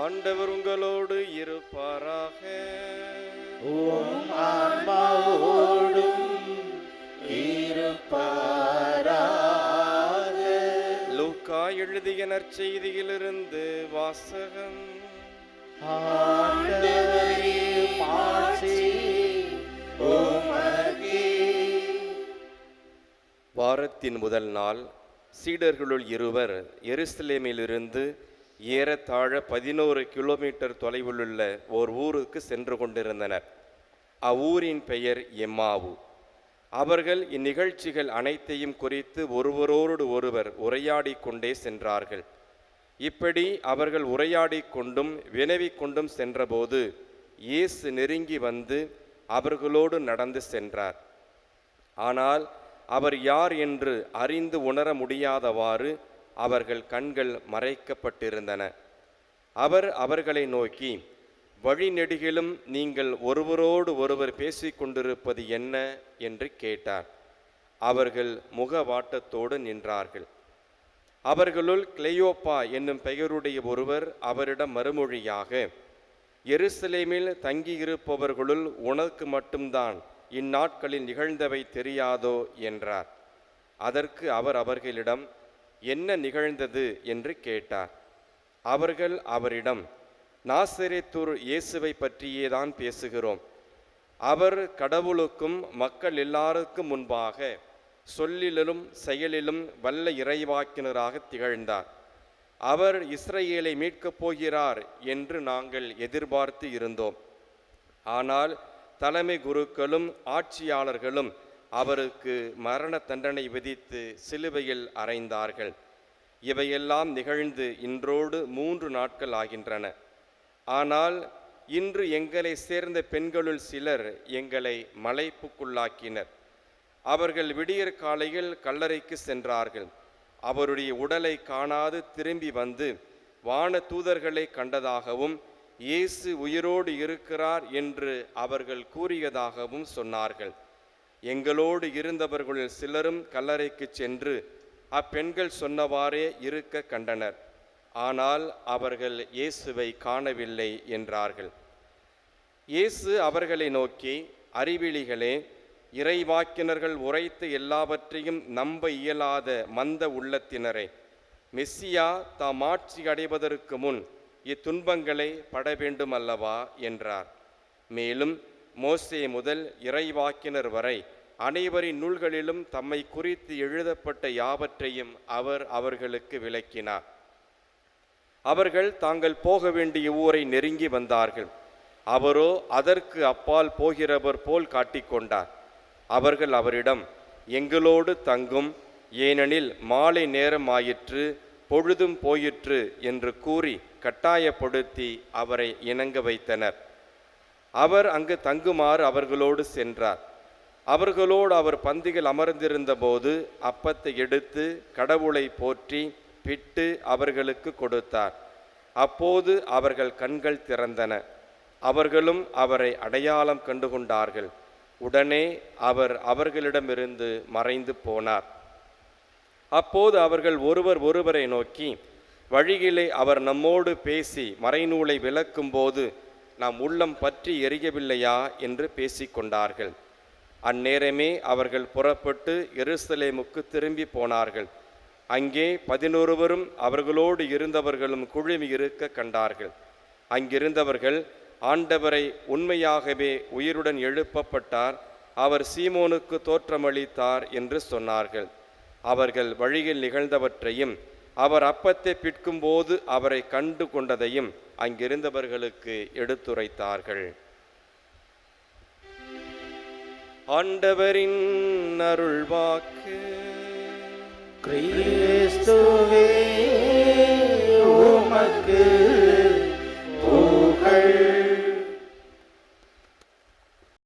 ஆண்டவர் உங்களோடு இருப்பாராக. ஆன்மாவோடும் இருப்பாராக. லூக்கா எழுதிய நற்செய்தியிலிருந்து வாசகம். ஆண்டவரே வாரத்தின் முதல் நாள் சீடர்களுள் இருவர் எருசலேமிலிருந்து ஏறத்தாழ பதினோரு கிலோமீட்டர் தொலைவிலுள்ள ஓர் ஊருக்கு சென்று கொண்டிருந்தனர். அவ்வூரின் பெயர் எம்மாவு. அவர்கள் இந்நிகழ்ச்சிகள் அனைத்தையும் குறித்து ஒருவரோடு ஒருவர் உரையாடி கொண்டே சென்றார்கள். இப்படி அவர்கள் உரையாடி கொண்டும் வினவிக் கொண்டும் சென்றபோது இயேசு நெருங்கி வந்து அவர்களோடு நடந்து சென்றார். ஆனால் அவர் யார் என்று அறிந்து உணர முடியாதவாறு அவர்கள் கண்கள் மறைக்கப்பட்டிருந்தன. அவர் அவர்களை நோக்கி வழிநெடுகிலும் நீங்கள் ஒருவரோடு ஒருவர் பேசிக்கொண்டிருப்பது என்ன? என்று கேட்டார். அவர்கள் முகவாட்டத்தோடு நின்றார்கள். அவர்களுள் கிளையோப்பா என்னும் பெயருடைய ஒருவர் அவரிடம் மறுமொழியாக எருசலேமில் தங்கியிருப்பவர்களுள் உனக்கு மட்டும்தான் இந்நாட்களில் நிகழ்ந்தவை தெரியாதோ? என்றார். அதற்கு அவர் அவர்களிடம் என்ன நிகழ்ந்தது என்று கேட்டார். அவர்கள் அவரிடம் நாசரேத்தூர் இயேசுவை பற்றியேதான் பேசுகிறோம். அவர் கடவுளுக்கும் மக்கள் எல்லாருக்கும் முன்பாக சொல்லிலும் செயலிலும் வல்ல இறைவாக்கினராக திகழ்ந்தார். அவர் இஸ்ரேலை மீட்கப் போகிறார் என்று நாங்கள் எதிர்பார்த்து இருந்தோம். ஆனால் தலைமை குருக்களும் ஆட்சியாளர்களும் அவருக்கு மரண தண்டனை விதித்து சிலுவையில் அறைந்தார்கள். இவையெல்லாம் நிகழ்ந்து இன்றோடு மூன்று நாட்கள் ஆகின்றன. ஆனால் இன்று எங்களை சேர்ந்த பெண்களுள் சிலர் எங்களை மலைப்புக்குள்ளாக்கினர். அவர்கள் விடியற் காலையில் கல்லறைக்கு சென்றார்கள். அவருடைய உடலை காணாது திரும்பி வந்து வான தூதர்களை கண்டதாகவும் இயேசு உயிரோடு இருக்கிறார் என்று அவர்கள் கூறியதாகவும் சொன்னார்கள். எங்களோடு இருந்தவர்களில் சிலரும் கல்லறைக்கு சென்று அப்பெண்கள் சொன்னவாறே இருக்க கண்டனர். ஆனால் அவர்கள் இயேசுவை காணவில்லை என்றார்கள். இயேசு அவர்களை நோக்கி அறிவிலிகளே இறைவாக்கினர்கள் உரைத்து எல்லாவற்றையும் நம்ப இயலாத மந்த உள்ளத்தினரே மெஸ்ஸியா தாம் ஆட்சி அடைவதற்கு முன் இத்துன்பங்களை பட வேண்டும் அல்லவா என்றார். மேலும் மோசே முதல் இறைவாக்கினர் வரை அனைவரின் நூல்களிலும் தம்மை குறித்து எழுதப்பட்ட யாவற்றையும் அவர் அவர்களுக்கு விளக்கினார். அவர்கள் தாங்கள் போக வேண்டிய ஊரை நெருங்கி வந்தார்கள். அவரோ அதற்கு அப்பால் போகிறவர் போல் காட்டிக்கொண்டார். அவர்கள் அவரிடம் எங்களோடு தங்கும் ஏனெனில் மாலை நேரம் ஆயிற்று பொழுதும் போயிற்று என்று கூறி கட்டாயப்படுத்தி அவரை இணங்க வைத்தனர். அவர் அங்கு தங்குமாறு அவர்களோடு சென்றார். அவர்களோடு அவர் பந்தியில் அமர்ந்திருந்தபோது அப்பத்தை எடுத்து கடவுளை போற்றி பிட்டு அவர்களுக்கு கொடுத்தார். அப்போது அவர்கள் கண்கள் திறந்தன. அவர்களும் அவரை அடையாளம் கண்டுகொண்டார்கள். உடனே அவர் அவர்களிடமிருந்து மறைந்து போனார். அப்போது அவர்கள் ஒருவர் ஒருவரை நோக்கி வழியிலே அவர் நம்மோடு பேசி மறைநூலை விளக்கும்போது நாம் உள்ளம் பற்றி எரியவில்லையா என்று பேசிக்கொண்டார்கள். அந்நேரமே அவர்கள் புறப்பட்டு எருசலேமுக்கு திரும்பி போனார்கள். அங்கே பதினொருவரும் அவர்களோடு இருந்தவர்களும் குழுமி இருக்க கண்டார்கள். அங்கிருந்தவர்கள் ஆண்டவரை உண்மையாகவே உயிருடன் எழுப்பப்பட்டார் அவர் சீமோனுக்கு தோற்றமளித்தார் என்று சொன்னார்கள். அவர்கள் வழியில் நிகழ்ந்தவற்றையும் அவர் அப்பத்தை பிற்கும்போது அவரை கண்டு கொண்டதையும் அங்கிருந்தவர்களுக்கு எடுத்துரைத்தார்கள். ஆண்டவரின் அருள்வாக்கு. கிறிஸ்துவே.